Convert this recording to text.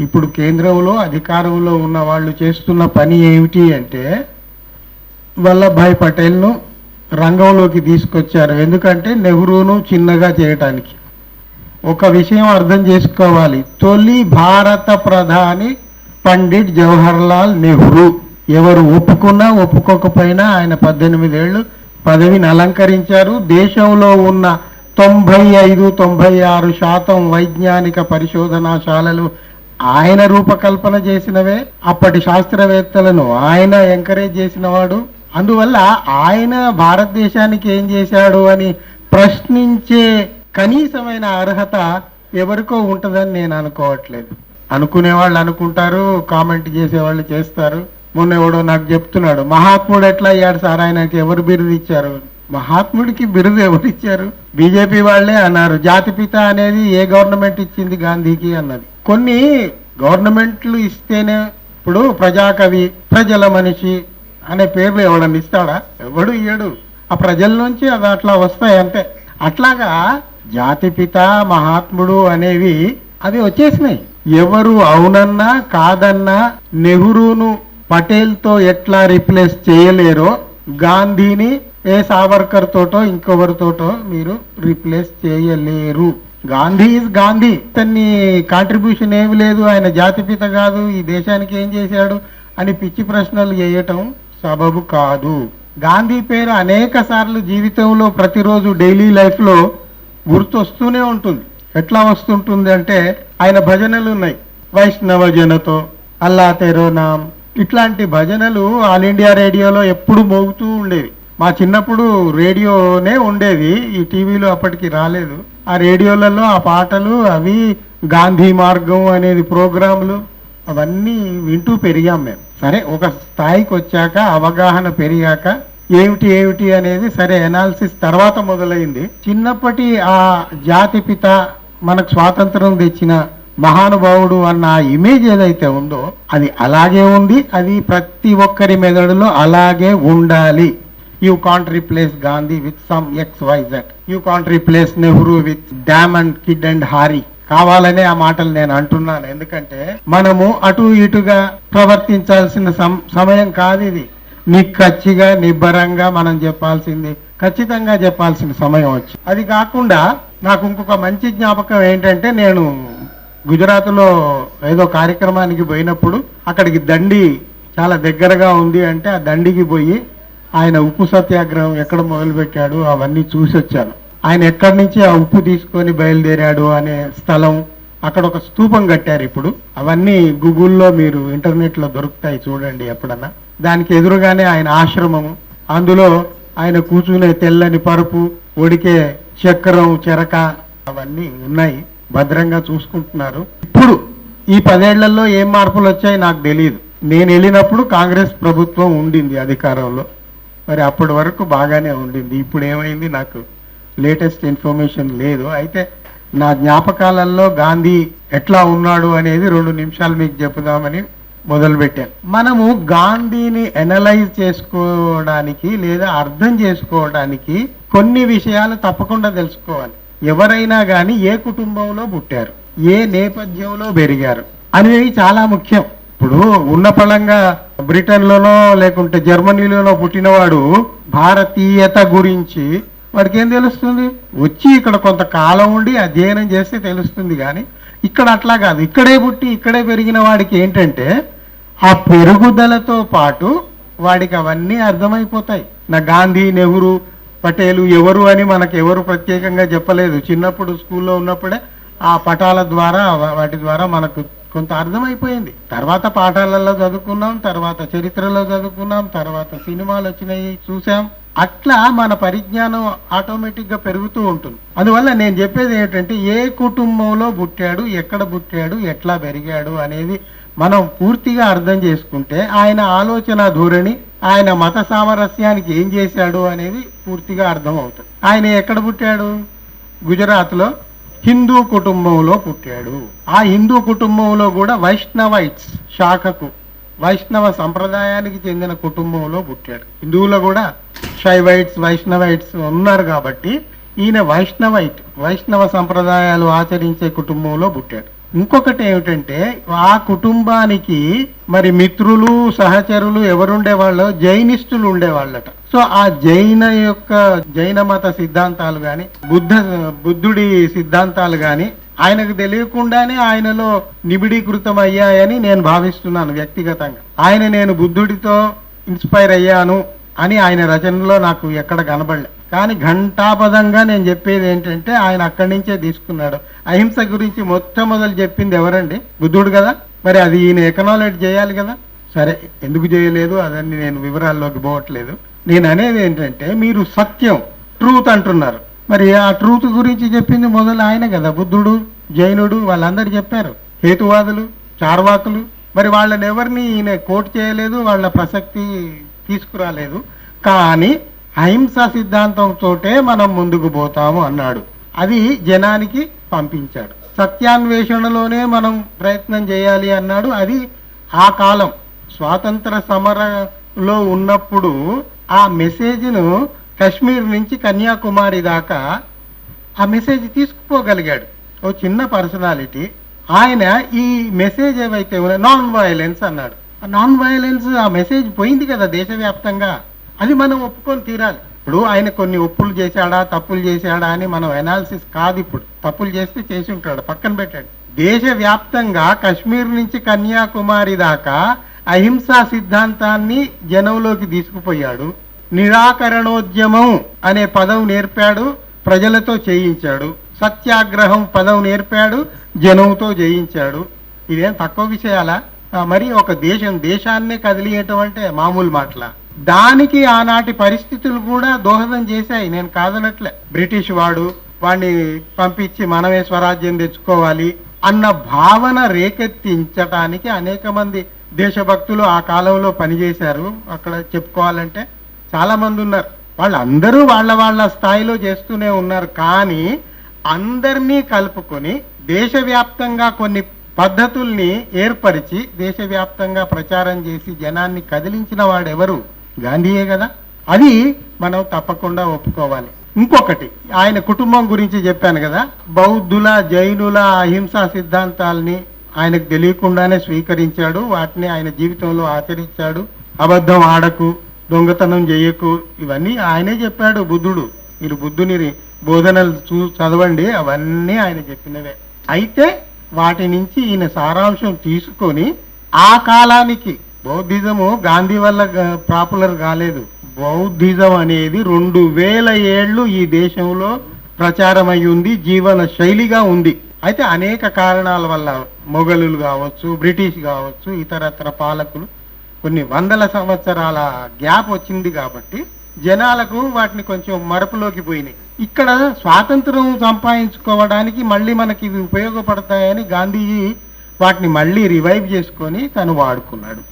ఇప్పుడు కేంద్రంలో అధికారంలో ఉన్న వాళ్ళు చేస్తున్న పని ఏమిటి అంటే వల్లభాయ్ పటేల్ను రంగంలోకి తీసుకొచ్చారు. ఎందుకంటే నెహ్రూను చిన్నగా చేయటానికి. ఒక విషయం అర్థం చేసుకోవాలి. తొలి భారత ప్రధాని పండిట్ జవహర్లాల్ నెహ్రూ. ఎవరు ఒప్పుకున్నా ఒప్పుకోకపోయినా ఆయన పద్దెనిమిదేళ్ళు పదవిని అలంకరించారు. దేశంలో ఉన్న తొంభై ఐదు తొంభై ఆరు శాతం వైజ్ఞానిక పరిశోధనాశాలలు ఆయన రూపకల్పన చేసినవే అప్పటి శాస్త్రవేత్తలను ఆయన ఎంకరేజ్ చేసినవాడు. అందువల్ల ఆయన భారతదేశానికి ఏం చేశాడు అని ప్రశ్నించే కనీసమైన అర్హత ఎవరికో ఉంటుందని నేను అనుకోవట్లేదు. అనుకునే వాళ్ళు అనుకుంటారు కామెంట్ చేసేవాళ్ళు చేస్తారు. మొన్న ఎవడో నాకు చెప్తున్నాడు మహాత్ముడు ఎట్లా అయ్యాడు సార్? ఆయనకి ఎవరు బిరుదు ఇచ్చారు? మహాత్ముడికి బిరుదు ఎవరు ఇచ్చారు? బీజేపీ వాళ్ళే అన్నారు. జాతిపిత అనేది ఏ గవర్నమెంట్ ఇచ్చింది గాంధీకి అన్నది. కొన్ని గవర్నమెంట్లు ఇస్తేనే ఇప్పుడు ప్రజాకవి ప్రజల మనిషి అనే పేర్లు ఎవడన్నా ఇస్తాడా? ఎవడు ఇయ్యడు. ఆ ప్రజల నుంచి అది అట్లా వస్తాయి అంతే. అట్లాగా జాతిపిత మహాత్ముడు అనేవి అవి వచ్చేసినాయి. ఎవరు అవునన్నా కాదన్నా నెహ్రూను పటేల్తో ఎట్లా రిప్లేస్ చేయలేరో గాంధీని ఏ సావర్కర్ తోటో ఇంకొకరితోటో మీరు రిప్లేస్ చేయలేరు. గాంధీ ఇస్ గాంధీ. తన్ని కాంట్రిబ్యూషన్ ఏమి లేదు. ఆయన జాతిపిత కాదు. ఈ దేశానికి ఏం చేశాడు? అని పిచ్చి ప్రశ్నలు చేయటం సబబు కాదు. గాంధీ పేరు అనేక సార్లు జీవితంలో ప్రతిరోజు డైలీ లైఫ్లో గుర్తొస్తూనే ఉంటుంది. ఎట్లా వస్తుంటుంది అంటే ఆయన భజనలు ఉన్నాయి. వైష్ణవ జనతో అల్లా తెరోనాం ఇట్లాంటి భజనలు ఆల్ ఇండియా రేడియోలో ఎప్పుడు మోగుతూ ఉండేవి. మా చిన్నప్పుడు రేడియోనే ఉండేది ఈ టీవీలో అప్పటికి రాలేదు. ఆ రేడియోలలో ఆ పాటలు అవి గాంధీ మార్గం అనేది ప్రోగ్రాములు అవన్నీ వింటూ పెరిగాం మేము. సరే ఒక స్థాయికి వచ్చాక అవగాహన పెరిగాక ఏమిటి ఏమిటి అనేది సరే ఎనాలిసిస్ తర్వాత మొదలైంది. చిన్నప్పటి ఆ జాతి పిత మనకు స్వాతంత్రం తెచ్చిన మహానుభావుడు అన్న ఆ ఇమేజ్ ఏదైతే ఉందో అది అలాగే ఉంది అది ప్రతి ఒక్కరి మెదడులో అలాగే ఉండాలి. You can't replace Gandhi with some X Y Z you can't replace Nehru with Tom and kid and Harry కావాలనే ఆ మాటలు నేను అంటున్నాను. ఎందుకంటే మనము అటు ఇటుగా ప్రవర్తించాల్సిన సమయం కాదు ఇది. నిక్కచ్చిగా నిబ్బరంగా మనం చెప్పాల్సింది ఖచ్చితంగా చెప్పాల్సిన సమయం వచ్చి. అది కాకుండా నాకు ఇంకొక మంచి జ్ఞాపకం ఏంటంటే నేను గుజరాత్లో ఏదో కార్యక్రమానికి పోయినప్పుడు అక్కడికి దండి చాలా దగ్గరగా ఉంది అంటే ఆ దండికి పోయి ఆయన ఉప్పు సత్యాగ్రహం ఎక్కడ మొదలుపెట్టాడు అవన్నీ చూసి వచ్చాను. ఆయన ఎక్కడి నుంచి ఆ ఉప్పు తీసుకొని బయలుదేరాడు అనే స్థలం అక్కడ ఒక స్తూపం కట్టారు ఇప్పుడు. అవన్నీ గూగుల్లో మీరు ఇంటర్నెట్లో దొరుకుతాయి చూడండి ఎప్పుడన్నా. దానికి ఎదురుగానే ఆయన ఆశ్రమము. అందులో ఆయన కూర్చునే తెల్లని పరుపు ఉడికే చక్రం చెరక అవన్నీ ఉన్నాయి. భద్రంగా చూసుకుంటున్నారు. ఇప్పుడు ఈ పదేళ్ళలో ఏం మార్పులు వచ్చాయి నాకు తెలియదు నేను వెళ్ళినప్పుడు కాంగ్రెస్ ప్రభుత్వం ఉండింది అధికారంలో. మరి అప్పటి వరకు బాగానే ఉండింది. ఇప్పుడు ఏమైంది నాకు లేటెస్ట్ ఇన్ఫర్మేషన్ లేదు. అయితే నా జ్ఞాపకాలలో గాంధీ ఎట్లా ఉన్నాడు అనేది రెండు నిమిషాలు మీకు చెప్పుదామని మొదలుపెట్టాను. మనము గాంధీని ఎనలైజ్ చేసుకోవడానికి లేదా అర్థం చేసుకోవడానికి కొన్ని విషయాలు తప్పకుండా తెలుసుకోవాలి. ఎవరైనా కానీ ఏ కుటుంబంలో పుట్టారు? ఏ నేపథ్యంలో పెరిగారు? అనేవి చాలా ముఖ్యం. ఇప్పుడు ఉన్న పళంగా బ్రిటన్లోనో లేకుంటే జర్మనీలోనో పుట్టినవాడు భారతీయత గురించి వాడికి ఏం తెలుస్తుంది? వచ్చి ఇక్కడ కొంతకాలం ఉండి అధ్యయనం చేస్తే తెలుస్తుంది కానీ ఇక్కడ అట్లా కాదు. ఇక్కడే పుట్టి ఇక్కడే పెరిగిన వాడికి ఏంటంటే ఆ పెరుగుదలతో పాటు వాడికి అవన్నీ అర్థమైపోతాయి. నా గాంధీ నెహ్రూ పటేలు ఎవరు అని మనకు ఎవరు ప్రత్యేకంగా చెప్పలేదు. చిన్నప్పుడు స్కూల్లో ఉన్నప్పుడే ఆ పటాల ద్వారా వాటి ద్వారా మనకు కొంత అర్థమైపోయింది. తర్వాత పాఠాలలో చదువుకున్నాం తర్వాత చరిత్రలో చదువుకున్నాం తర్వాత సినిమాలు వచ్చినాయి చూసాం అట్లా మన పరిజ్ఞానం ఆటోమేటిక్గా పెరుగుతూ ఉంటుంది. అందువల్ల నేను చెప్పేది ఏంటంటే ఏ కుటుంబంలో పుట్టాడు ఎక్కడ పుట్టాడు ఎట్లా పెరిగాడు అనేది మనం పూర్తిగా అర్థం చేసుకుంటే ఆయన ఆలోచన ధోరణి ఆయన మత సామరస్యానికి ఏం చేశాడు అనేది పూర్తిగా అర్థం అవుతుంది ఆయన ఎక్కడ పుట్టాడు? గుజరాత్లో హిందూ కుటుంబంలో పుట్టాడు. ఆ హిందూ కుటుంబంలో కూడా వైష్ణవైట్స్ శాఖకు వైష్ణవ సంప్రదాయానికి చెందిన కుటుంబంలో పుట్టాడు. హిందువులో కూడా శైవైట్స్ వైష్ణవైట్స్ ఉన్నారు కాబట్టి ఈయన వైష్ణవైట్ వైష్ణవ సంప్రదాయాలు ఆచరించే కుటుంబంలో పుట్టాడు. ఇంకొకటి ఏమిటంటే ఆ కుటుంబానికి మరి మిత్రులు సహచరులు ఎవరుండేవాళ్ళు జైనిస్టులు ఉండేవాళ్ళట. సో ఆ జైన యొక్క జైన మత సిద్ధాంతాలు గాని బుద్ధ బుద్ధుడి సిద్ధాంతాలు గాని ఆయనకు తెలియకుండానే ఆయనలో నిబిడీకృతం అయ్యాయని నేను భావిస్తున్నాను వ్యక్తిగతంగా. ఆయన నేను బుద్ధుడితో ఇన్స్పైర్ అయ్యాను అని ఆయన రచనలో నాకు ఎక్కడ కనబడలే. కానీ ఘంటాపదంగా నేను చెప్పేది ఏంటంటే ఆయన అక్కడి నుంచే తీసుకున్నాడు. అహింస గురించి మొట్టమొదలు చెప్పింది ఎవరండి? బుద్ధుడు కదా. మరి అది ఈయన ఎకనాలెడ్జ్ చేయాలి కదా. సరే ఎందుకు చేయలేదు? అదన్నీ నేను వివరాల్లోకి పోవట్లేదు. నేను అనేది ఏంటంటే మీరు సత్యం ట్రూత్ అంటున్నారు. మరి ఆ ట్రూత్ గురించి చెప్పింది మొదలు ఆయన కదా బుద్ధుడు జైనుడు వాళ్ళందరూ చెప్పారు. హేతువాదులు చార్వాకులు. మరి వాళ్ళని ఎవరిని ఈయన కోట్ చేయలేదు వాళ్ళ ప్రసక్తి తీసుకురాలేదు. కానీ అహింస సిద్ధాంతంతోటే మనం ముందుకు పోతాము అన్నాడు. అది జనానికి పంపించాడు. సత్యాన్వేషణలోనే మనం ప్రయత్నం చేయాలి అన్నాడు. అది ఆ కాలం. స్వాతంత్ర సమరలో ఉన్నప్పుడు ఆ మెసేజ్ను కశ్మీర్ నుంచి కన్యాకుమారి దాకా ఆ మెసేజ్ తీసుకుపోగలిగాడు. ఓ చిన్న పర్సనాలిటీ. ఆయన ఈ మెసేజ్ ఏవైతే ఉన్నాయో నాన్ వయలెన్స్ అన్నాడు. ఆ నాన్ వయలెన్స్ ఆ మెసేజ్ పోయింది కదా దేశవ్యాప్తంగా. అది మనం ఒప్పుకొని తీరాలి. ఇప్పుడు ఆయన కొన్ని ఒప్పులు చేశాడా తప్పులు చేశాడా అని మనం అనాలిసిస్ కాదు ఇప్పుడు. తప్పులు చేస్తే చేసి ఉంటాడు పక్కన పెట్టాడు. దేశవ్యాప్తంగా కశ్మీర్ నుంచి కన్యాకుమారి దాకా అహింసా సిద్ధాంతాన్ని జనంలోకి తీసుకుపోయాడు. నిరాకరణోద్యమం అనే పదం నేర్పాడు ప్రజలతో చేయించాడు. సత్యాగ్రహం పదం నేర్పాడు జనంతో చేయించాడు. ఇదేం తక్కువ విషయాలా? మరి ఒక దేశం దేశాన్నే కదిలియటం అంటే మామూలు మాటల. దానికి ఆనాటి పరిస్థితులు కూడా దోహదం చేశాయి. నేను కాదనట్లే. బ్రిటిష్ వాడు వాడిని పంపించి మనమే స్వరాజ్యం తెచ్చుకోవాలి అన్న భావన రేకెత్తించటానికి అనేక మంది దేశభక్తులు ఆ కాలంలో పనిచేశారు. అక్కడ చెప్పుకోవాలంటే చాలామంది ఉన్నారు. వాళ్ళందరూ వాళ్ళ వాళ్ళ స్థాయిలో చేస్తూనే ఉన్నారు. కానీ అందరినీ కలుపుకొని దేశవ్యాప్తంగా కొన్ని పద్ధతుల్ని ఏర్పరిచి దేశవ్యాప్తంగా ప్రచారం చేసి జనాన్ని కదిలించిన వాడెవరు? గాంధీయే కదా. అది మనం తప్పకుండా ఒప్పుకోవాలి. ఇంకొకటి ఆయన కుటుంబం గురించి చెప్పాను కదా. బౌద్ధుల జైనుల అహింసా సిద్ధాంతాల్ని ఆయనకు తెలియకుండానే స్వీకరించాడు వాటిని ఆయన జీవితంలో ఆచరించాడు. అబద్ధం ఆడకు దొంగతనం చేయకు ఇవన్నీ ఆయనే చెప్పాడు బుద్ధుడు. మీరు బుద్ధుని బోధనలు చూ చదవండి అవన్నీ ఆయన చెప్పినవే. అయితే వాటి నుంచి ఈయన సారాంశం తీసుకొని ఆ కాలానికి బౌద్ధిజము గాంధీ వల్ల పాపులర్ కాలేదు. బౌద్ధిజం అనేది రెండు వేల ఏళ్ళు ఈ దేశంలో ప్రచారం ఉంది జీవన శైలిగా ఉంది. అయితే అనేక కారణాల వల్ల మొఘలులు కావచ్చు బ్రిటిష్ కావచ్చు ఇతరత్ర పాలకులు కొన్ని వందల సంవత్సరాల గ్యాప్ వచ్చింది కాబట్టి జనాలకు వాటిని కొంచెం మరపులోకి పోయినాయి. ఇక్కడ స్వాతంత్రం సంపాదించుకోవడానికి మళ్ళీ మనకి ఇవి ఉపయోగపడతాయని గాంధీజీ వాటిని మళ్ళీ రివైవ్ చేసుకొని తను వాడుకున్నాడు.